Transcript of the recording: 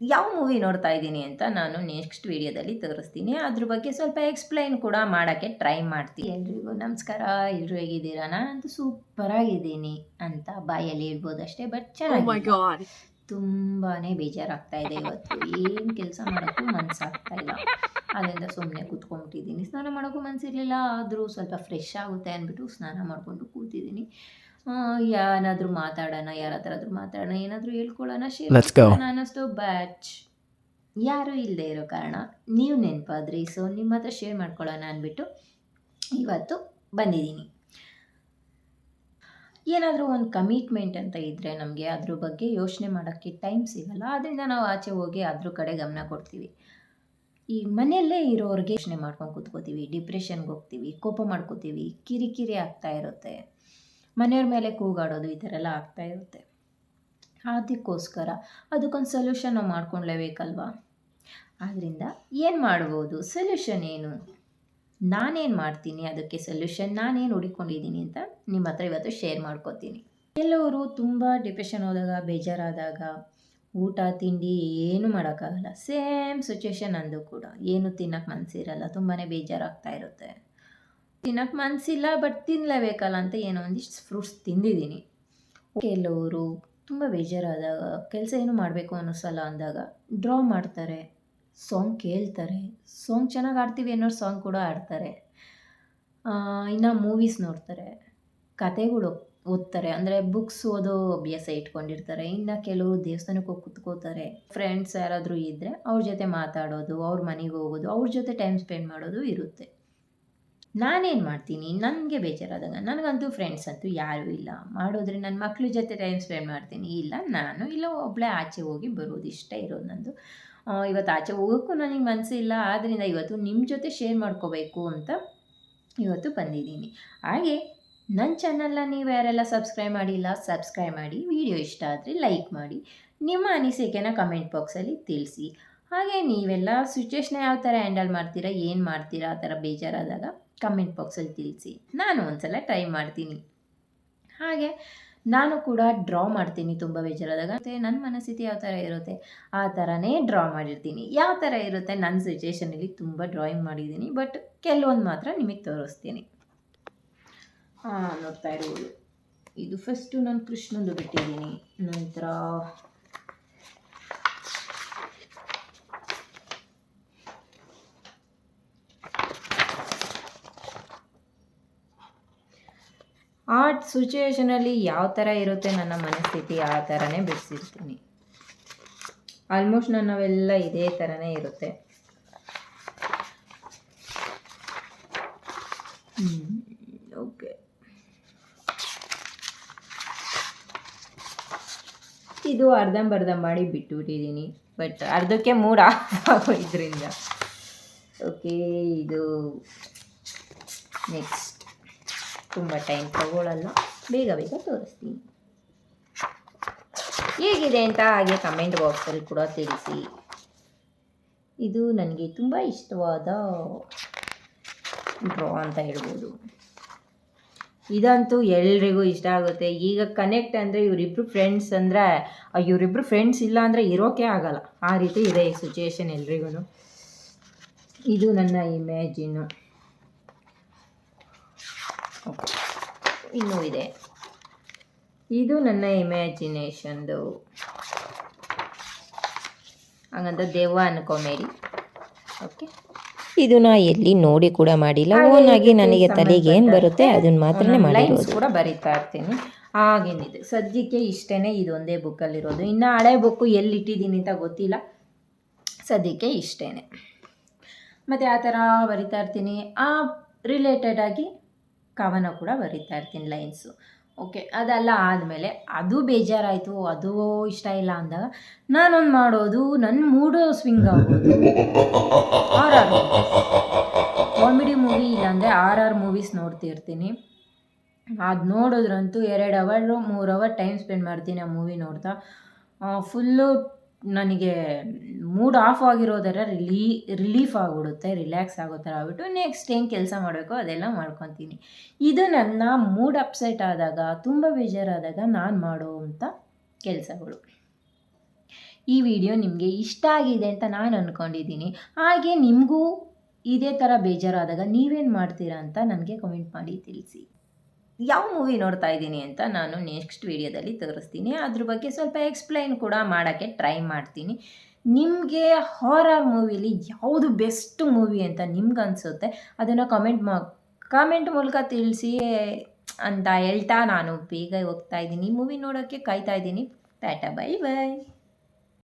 ಯಾವ ಮೂವಿ ನೋಡ್ತಾ ಇದ್ದೀನಿ ಅಂತ ನಾನು ನೆಕ್ಸ್ಟ್ ವಿಡಿಯೋದಲ್ಲಿ ತೋರಿಸ್ತೀನಿ. ಅದ್ರ ಬಗ್ಗೆ ಸ್ವಲ್ಪ ಎಕ್ಸ್ಪ್ಲೈನ್ ಕೂಡ ಮಾಡೋಕ್ಕೆ ಟ್ರೈ ಮಾಡ್ತೀನಿ ಎಲ್ರಿಗೂ ನಮಸ್ಕಾರ. ಎಲ್ಲರೂ ಹೇಗಿದ್ದೀರಾ? ನಾನಂತೂ ಸೂಪರಾಗಿದ್ದೀನಿ ಅಂತ ಬಾಯಲ್ಲಿ ಹೇಳ್ಬೋದು ಅಷ್ಟೇ ಬಟ್ Oh ಚೆನ್ನಾಗಿ. ತುಂಬಾ ಬೇಜಾರಾಗ್ತಾ ಇದೆ ಇವತ್ತು. ಏನು ಕೆಲಸ ಮಾಡೋಕ್ಕೂ ಮನಸ್ಸಾಗ್ತಾ ಇಲ್ಲ. ಅದರಿಂದ ಸುಮ್ಮನೆ ಕೂತ್ಕೊಂಡ್ಬಿಟ್ಟಿದ್ದೀನಿ. ಸ್ನಾನ ಮಾಡೋಕ್ಕೂ ಮನಸ್ಸಿರಲಿಲ್ಲ ಆದರೂ ಸ್ವಲ್ಪ ಫ್ರೆಶ್ ಆಗುತ್ತೆ ಅಂದ್ಬಿಟ್ಟು ಸ್ನಾನ ಮಾಡಿಕೊಂಡು ಕೂತಿದ್ದೀನಿ. ಏನಾದರೂ ಮಾತಾಡೋಣ ಯಾರ ಹತ್ರ ಆದರೂ ಮಾತಾಡೋಣ ಏನಾದರೂ ಹೇಳ್ಕೊಳ್ಳೋಣ ಶೇರ್ go. ಅನ್ನಿಸ್ತು ಬ್ಯಾಚ್ ಯಾರೂ ಇಲ್ಲದೆ ಇರೋ ಕಾರಣ ನೀವು ನೆನಪಾದ್ರಿ ಸೊ ನಿಮ್ಮ ಹತ್ರ ಶೇರ್ ಮಾಡ್ಕೊಳ್ಳೋಣ ಅಂದ್ಬಿಟ್ಟು ಇವತ್ತು ಬಂದಿದ್ದೀನಿ. ಏನಾದರೂ ಒಂದು ಕಮಿಟ್ಮೆಂಟ್ ಅಂತ ಇದ್ದರೆ ನಮಗೆ ಅದ್ರ ಬಗ್ಗೆ ಯೋಚನೆ ಮಾಡೋಕ್ಕೆ ಟೈಮ್ ಸಿಗಲ್ಲ. ಅದರಿಂದ ನಾವು ಆಚೆ ಹೋಗಿ ಅದ್ರ ಕಡೆ ಗಮನ ಕೊಡ್ತೀವಿ. ಈ ಮನೆಯಲ್ಲೇ ಇರೋರಿಗೆ ಯೋಚನೆ ಮಾಡ್ಕೊಂಡು ಕೂತ್ಕೋತೀವಿ ಡಿಪ್ರೆಷನ್ಗೆ ಹೋಗ್ತೀವಿ ಕೋಪ ಮಾಡ್ಕೋತೀವಿ ಕಿರಿಕಿರಿ ಆಗ್ತಾ ಇರುತ್ತೆ. ಮನೆಯವ್ರ ಮೇಲೆ ಕೂಗಾಡೋದು ಈ ಥರ ಎಲ್ಲ ಆಗ್ತಾ ಇರುತ್ತೆ. ಅದಕ್ಕೋಸ್ಕರ ಅದಕ್ಕೊಂದು ಸೊಲ್ಯೂಷನ್ ನಾವು ಮಾಡ್ಕೊಳ್ಲೇಬೇಕಲ್ವಾ ಆದ್ದರಿಂದ ಏನು ಮಾಡ್ಬೋದು? ಸೊಲ್ಯೂಷನ್ ಏನು? ನಾನೇನು ಮಾಡ್ತೀನಿ? ಅದಕ್ಕೆ ಸೊಲ್ಯೂಷನ್ ನಾನೇನು ಹುಡುಕೊಂಡಿದ್ದೀನಿ ಅಂತ ನಿಮ್ಮ ಹತ್ರ ಇವತ್ತು ಶೇರ್ ಮಾಡ್ಕೋತೀನಿ. ಕೆಲವರು ತುಂಬ ಡಿಪ್ರೆಷನ್ ಹೋದಾಗ, ಬೇಜಾರಾದಾಗ, ಊಟ, ತಿಂಡಿ ಏನು ಮಾಡೋಕ್ಕಾಗಲ್ಲ. ಸೇಮ್ ಸಿಚುವೇಶನ್ ಅಂದು ಕೂಡ. ಏನು ತಿನ್ನಕ್ಕೆ ಮನಸ್ಸಿರಲ್ಲ ತುಂಬಾ ಬೇಜಾರಾಗ್ತಾ ಇರುತ್ತೆ. ತಿನ್ನಕ್ಕೆ ಮನಸ್ಸಿಲ್ಲ ಬಟ್ ತಿನ್ನಲೇಬೇಕಲ್ಲ ಅಂತ ಏನೋ ಒಂದಿಷ್ಟು ಫ್ರೂಟ್ಸ್ ತಿಂದಿದ್ದೀನಿ. ಕೆಲವರು ತುಂಬ ಬೇಜಾರಾದಾಗ ಕೆಲಸ ಏನು ಮಾಡಬೇಕು ಅನ್ನಿಸಲ್ಲ ಅಂದಾಗ ಡ್ರಾ ಮಾಡ್ತಾರೆ ಸಾಂಗ್ ಕೇಳ್ತಾರೆ ಸಾಂಗ್ ಚೆನ್ನಾಗಿ ಆಡ್ತೀವಿ ಅನ್ನೋ ಸಾಂಗ್ ಕೂಡ ಆಡ್ತಾರೆ. ಇನ್ನು ಮೂವೀಸ್ ನೋಡ್ತಾರೆ, ಕತೆಗಳು ಓದ್ತಾರೆ, ಅಂದರೆ ಬುಕ್ಸ್ ಓದೋ ಅಭ್ಯಾಸ ಇಟ್ಕೊಂಡಿರ್ತಾರೆ. ಇನ್ನು ಕೆಲವರು ದೇವಸ್ಥಾನಕ್ಕೆ ಹೋಗಿ ಕುತ್ಕೋತಾರೆ ಫ್ರೆಂಡ್ಸ್ ಯಾರಾದರೂ ಇದ್ದರೆ ಅವ್ರ ಜೊತೆ ಮಾತಾಡೋದು, ಅವ್ರ ಮನೆಗೆ ಹೋಗೋದು, ಅವ್ರ ಜೊತೆ ಟೈಮ್ ಸ್ಪೆಂಡ್ ಮಾಡೋದು ಇರುತ್ತೆ. ನಾನೇನು ಮಾಡ್ತೀನಿ? ನನಗೆ ಬೇಜಾರಾದಾಗ, ನನಗಂತೂ ಫ್ರೆಂಡ್ಸ್ ಅಂತೂ ಯಾರೂ ಇಲ್ಲ. ಮಾಡೋದ್ರೆ ನನ್ನ ಮಕ್ಕಳ ಜೊತೆ ಟೈಮ್ ಸ್ಪೆಂಡ್ ಮಾಡ್ತೀನಿ. ಇಲ್ಲ, ನಾನು ಇಲ್ಲ ಒಬ್ಬಳೇ ಆಚೆ ಹೋಗಿ ಬರೋದು ಇಷ್ಟ ಇರೋದು ನಂದು. ಇವತ್ತು ಆಚೆ ಹೋಗೋಕ್ಕೂ ನನಗೆ ಮನಸ್ಸಿಲ್ಲ ಆದ್ದರಿಂದ ಇವತ್ತು ನಿಮ್ಮ ಜೊತೆ ಶೇರ್ ಮಾಡ್ಕೋಬೇಕು ಅಂತ ಇವತ್ತು ಬಂದಿದ್ದೀನಿ. ಹಾಗೆ ನನ್ನ ಚಾನಲ್ನ ನೀವು ಯಾರೆಲ್ಲ ಸಬ್ಸ್ಕ್ರೈಬ್ ಮಾಡಿಲ್ಲ ಸಬ್ಸ್ಕ್ರೈಬ್ ಮಾಡಿ. ವಿಡಿಯೋ ಇಷ್ಟ ಆದರೆ ಲೈಕ್ ಮಾಡಿ. ನಿಮ್ಮ ಅನಿಸಿಕೆನ ಕಮೆಂಟ್ ಬಾಕ್ಸಲ್ಲಿ ತಿಳಿಸಿ. ಹಾಗೆ ನೀವೆಲ್ಲ ಸಿಚುವೇಶನ್ ಯಾವ ಥರ ಹ್ಯಾಂಡಲ್ ಮಾಡ್ತೀರಾ, ಏನು ಮಾಡ್ತೀರಾ, ಆ ಥರ ಬೇಜಾರಾದಾಗ ಕಮೆಂಟ್ ಬಾಕ್ಸಲ್ಲಿ ತಿಳಿಸಿ. ನಾನು ಒಂದ್ಸಲ ಟ್ರೈ ಮಾಡ್ತೀನಿ. ಹಾಗೆ ನಾನು ಕೂಡ ಡ್ರಾ ಮಾಡ್ತೀನಿ ತುಂಬ ಬೇಜಾರಾದಾಗ. ಮತ್ತು ನನ್ನ ಮನಸ್ಥಿತಿ ಯಾವ ಥರ ಇರುತ್ತೆ, ಆ ಥರನೇ ಡ್ರಾ ಮಾಡಿರ್ತೀನಿ. ಯಾವ ಥರ ಇರುತ್ತೆ ನನ್ನ ಸಿಚುವೇಷನಲ್ಲಿ ತುಂಬ ಡ್ರಾಯಿಂಗ್ ಮಾಡಿದ್ದೀನಿ ಬಟ್ ಕೆಲವೊಂದು ಮಾತ್ರ ನಿಮಗೆ ತೋರಿಸ್ತೀನಿ. ಹಾಂ ನೋಡ್ತಾ ಇರ್ಬೋದು ಇದು ಫಸ್ಟು ನಾನು ಕೃಷ್ಣಂದು ಬಿಟ್ಟಿದ್ದೀನಿ. ನಂತರ ಆ ಸಿಚುವೇಷನಲ್ಲಿ ಯಾವ ಥರ ಇರುತ್ತೆ ನನ್ನ ಮನಸ್ಥಿತಿ, ಆ ಥರನೇ ಬಿಡಿಸಿರ್ತೀನಿ. ಆಲ್ಮೋಸ್ಟ್ ನನ್ನವೆಲ್ಲ ಇದೇ ಥರನೇ ಇರುತ್ತೆ. ಓಕೆ ಇದು ಅರ್ಧಂಬರ್ಧ ಮಾಡಿ ಬಿಟ್ಟುಬಿಟ್ಟಿದ್ದೀನಿ ಬಟ್ ಅರ್ಧಕ್ಕೆ ಆಫ್ ಆಗೋದ್ರಿಂದ. ಓಕೆ ಇದು ನೆಕ್ಸ್ಟ್ ತುಂಬ ಟೈಮ್ ತಗೊಳ್ಳಲ್ಲ ಬೇಗ ಬೇಗ ತೋರಿಸ್ತೀನಿ. ಹೇಗಿದೆ ಅಂತ ಹಾಗೆ ಕಮೆಂಟ್ ಬಾಕ್ಸಲ್ಲಿ ಕೂಡ ತಿಳಿಸಿ. ಇದು ನನಗೆ ತುಂಬ ಇಷ್ಟವಾದ ಡ್ರಾ ಅಂತ ಹೇಳ್ಬೋದು. ಇದಂತೂ ಎಲ್ರಿಗೂ ಇಷ್ಟ ಆಗುತ್ತೆ. ಈಗ ಕನೆಕ್ಟ್ ಅಂದರೆ ಇವರಿಬ್ರು ಫ್ರೆಂಡ್ಸ್ ಅಂದರೆ ಇವರಿಬ್ರು ಫ್ರೆಂಡ್ಸ್ ಇಲ್ಲ ಅಂದರೆ ಇರೋಕೆ ಆಗಲ್ಲ. ಆ ರೀತಿ ಇದೆ ಈ ಸಿಚುಯೇಷನ್ ಎಲ್ರಿಗೂ ಇದು ನನ್ನ ಇಮ್ಯಾಜಿನು ಇನ್ನೂ ಇದೆ. ಇದು ನನ್ನ ಇಮ್ಯಾಜಿನೇಷನ್ದು. ಹಂಗಂತ ದೇವ ಅನ್ಕೊಬೇಡಿ ಓಕೆ. ಇದು ನಾ ಎಲ್ಲಿ ನೋಡಿ ಕೂಡ ಮಾಡಿಲ್ಲ. ಓನ್ ಆಗಿ ನನಗೆ ತಲೆಗೆ ಏನು ಬರುತ್ತೆ ಅದನ್ನ ಮಾತ್ರ ಲೈನ್ಸ್ ಮಾಡಿರೋದು. ಕೂಡ ಬರಿತಾ ಇರ್ತೀನಿ. ಹಾಗೇನಿದೆ. ಸದ್ಯಕ್ಕೆ ಇಷ್ಟೇ ಇದೊಂದೇ ಬುಕ್ಕಲ್ಲಿರೋದು ಇನ್ನು ಹಳೆ ಬುಕ್ಕು ಎಲ್ಲಿ ಇಟ್ಟಿದ್ದೀನಿ ಅಂತ ಗೊತ್ತಿಲ್ಲ. ಸದ್ಯಕ್ಕೆ ಇಷ್ಟೇ ಮತ್ತು ಆ ಥರ ಬರಿತಾ ಇರ್ತೀನಿ. ಆ ರಿಲೇಟೆಡ್ ಆಗಿ ಕವನ ಕೂಡ ಬರಿತಾ ಇರ್ತೀನಿ ಲೈನ್ಸು ಓಕೆ ಅದೆಲ್ಲ ಆದಮೇಲೆ ಅದು ಬೇಜಾರಾಯಿತು, ಅದು ಇಷ್ಟ ಇಲ್ಲ ಅಂದಾಗ ನಾನೊಂದು ಮಾಡೋದು ನನ್ನ ಮೂಡು ಸ್ವಿಂಗ್ ಆಗೋದು. ಆರ್ ಆರ್ ಕಾಮಿಡಿ ಮೂವಿ ಇಲ್ಲಾಂದರೆ ಆರ್ ಆರ್ ಮೂವೀಸ್ ನೋಡ್ತಿರ್ತೀನಿ. ಅದು ನೋಡಿದ್ರಂತೂ ಎರಡು ಅವರು ಮೂರು ಅವರ್ ಟೈಮ್ ಸ್ಪೆಂಡ್ ಮಾಡ್ತೀನಿ ಆ ಮೂವಿ ನೋಡ್ತಾ. ಫುಲ್ಲು ನನಗೆ ಮೂಡ್ ಆಫ್ ಆಗಿರೋದರ ರಿಲೀ ರಿಲೀಫ್ ಆಗಿಬಿಡುತ್ತೆ ರಿಲ್ಯಾಕ್ಸ್ ಆಗೋ ಥರ ಆಗ್ಬಿಟ್ಟು ನೆಕ್ಸ್ಟ್ ಏನು ಕೆಲಸ ಮಾಡಬೇಕೋ ಅದೆಲ್ಲ ಮಾಡ್ಕೊತೀನಿ. ಇದು ನನ್ನ ಮೂಡ್ ಅಪ್ಸೆಟ್ ಆದಾಗ, ತುಂಬ ಬೇಜಾರಾದಾಗ ನಾನು ಮಾಡುವಂಥ ಕೆಲಸಗಳು. ಈ ವಿಡಿಯೋ ನಿಮಗೆ ಇಷ್ಟ ಆಗಿದೆ ಅಂತ ನಾನು ಅಂದ್ಕೊಂಡಿದ್ದೀನಿ ಹಾಗೆ ನಿಮಗೂ ಇದೇ ಥರ ಬೇಜಾರಾದಾಗ ನೀವೇನು ಮಾಡ್ತೀರಾ ಅಂತ ನನಗೆ ಕಮೆಂಟ್ ಮಾಡಿ ತಿಳಿಸಿ. ಯಾವ ಮೂವಿ ನೋಡ್ತಾ ಇದ್ದೀನಿ ಅಂತ ನಾನು ನೆಕ್ಸ್ಟ್ ವಿಡಿಯೋದಲ್ಲಿ ತೋರಿಸ್ತೀನಿ. ಅದ್ರ ಬಗ್ಗೆ ಸ್ವಲ್ಪ ಎಕ್ಸ್ಪ್ಲೈನ್ ಕೂಡ ಮಾಡೋಕ್ಕೆ ಟ್ರೈ ಮಾಡ್ತೀನಿ. ನಿಮಗೆ ಹಾರರ್ ಮೂವಿಲಿ ಯಾವುದು ಬೆಸ್ಟ್ ಮೂವಿ ಅಂತ ನಿಮ್ಗೆ ಅನಿಸುತ್ತೆ? ಅದನ್ನು ಕಮೆಂಟ್ ಮಾ ಕಾಮೆಂಟ್ ಮೂಲಕ ತಿಳಿಸಿ ಅಂತ ಹೇಳ್ತಾ ನಾನು. ಬೇಗ ಹೋಗ್ತಾ ಇದ್ದೀನಿ. ಮೂವಿ ನೋಡೋಕ್ಕೆ ಕಾಯ್ತಾ ಇದ್ದೀನಿ. Tata bye bye